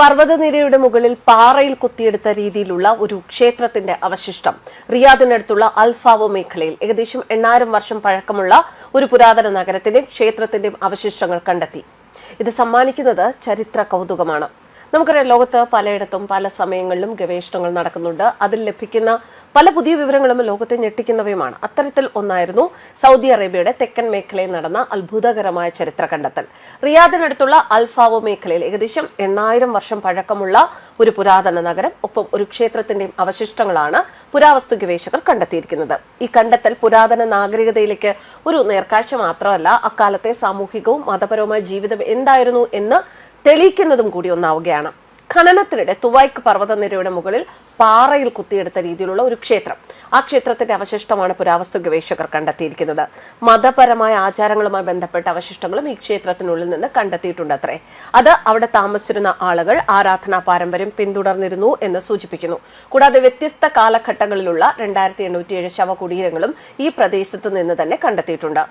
പർവതനിരയുടെ മുകളിൽ പാറയിൽ കുത്തിയെടുത്ത രീതിയിലുള്ള ഒരു ക്ഷേത്രത്തിന്റെ അവശിഷ്ടം. റിയാദിനടുത്തുള്ള അൽഫാവോ മേഖലയിൽ ഏകദേശം എണ്ണായിരം വർഷം പഴക്കമുള്ള ഒരു പുരാതന നഗരത്തിന്റെയും ക്ഷേത്രത്തിന്റെയും അവശിഷ്ടങ്ങൾ കണ്ടെത്തി. ഇത് സമ്മാനിക്കുന്നത് ചരിത്ര കൗതുകമാണ്. നമുക്കറിയാം ലോകത്ത് പലയിടത്തും പല സമയങ്ങളിലും ഗവേഷണങ്ങൾ നടക്കുന്നുണ്ട്. അതിൽ ലഭിക്കുന്ന പല പുതിയ വിവരങ്ങളും ലോകത്തെ ഞെട്ടിക്കുന്നവയുമാണ്. അത്തരത്തിൽ ഒന്നായിരുന്നു സൗദി അറേബ്യയുടെ തെക്കൻ മേഖലയിൽ നടന്ന അത്ഭുതകരമായ ചരിത്ര കണ്ടെത്തൽ. റിയാദിനടുത്തുള്ള അൽഫാവോ മേഖലയിൽ ഏകദേശം എണ്ണായിരം വർഷം പഴക്കമുള്ള ഒരു പുരാതന നഗരം ഒപ്പം ഒരു ക്ഷേത്രത്തിന്റെയും അവശിഷ്ടങ്ങളാണ് പുരാവസ്തു ഗവേഷകർ കണ്ടെത്തിയിരിക്കുന്നത്. ഈ കണ്ടെത്തൽ പുരാതന നാഗരികതയിലേക്ക് ഒരു നേർക്കാഴ്ച മാത്രമല്ല അക്കാലത്തെ സാമൂഹികവും മതപരവുമായ ജീവിതം എന്തായിരുന്നു എന്ന് തെളിയിക്കുന്നതും കൂടി ഒന്നാവുകയാണ്. ഖനനത്തിനിടെ തുവായ്ക്ക് പർവതനിരയുടെ മുകളിൽ പാറയിൽ കുത്തിയെടുത്ത രീതിയിലുള്ള ഒരു ക്ഷേത്രം. ആ ക്ഷേത്രത്തിന്റെ അവശിഷ്ടമാണ് പുരാവസ്തു ഗവേഷകർ കണ്ടെത്തിയിരിക്കുന്നത്. മതപരമായ ആചാരങ്ങളുമായി ബന്ധപ്പെട്ട അവശിഷ്ടങ്ങളും ഈ ക്ഷേത്രത്തിനുള്ളിൽ നിന്ന് കണ്ടെത്തിയിട്ടുണ്ട് അത്രേ അത് അവിടെ താമസിച്ചിരുന്ന ആളുകൾ ആരാധനാ പാരമ്പര്യം പിന്തുടർന്നിരുന്നു എന്ന് സൂചിപ്പിക്കുന്നു. കൂടാതെ വ്യത്യസ്ത കാലഘട്ടങ്ങളിലുള്ള രണ്ടായിരത്തി എണ്ണൂറ്റിയേഴ് ശവകുടീരങ്ങളും ഈ പ്രദേശത്ത് നിന്ന് തന്നെ കണ്ടെത്തിയിട്ടുണ്ട്.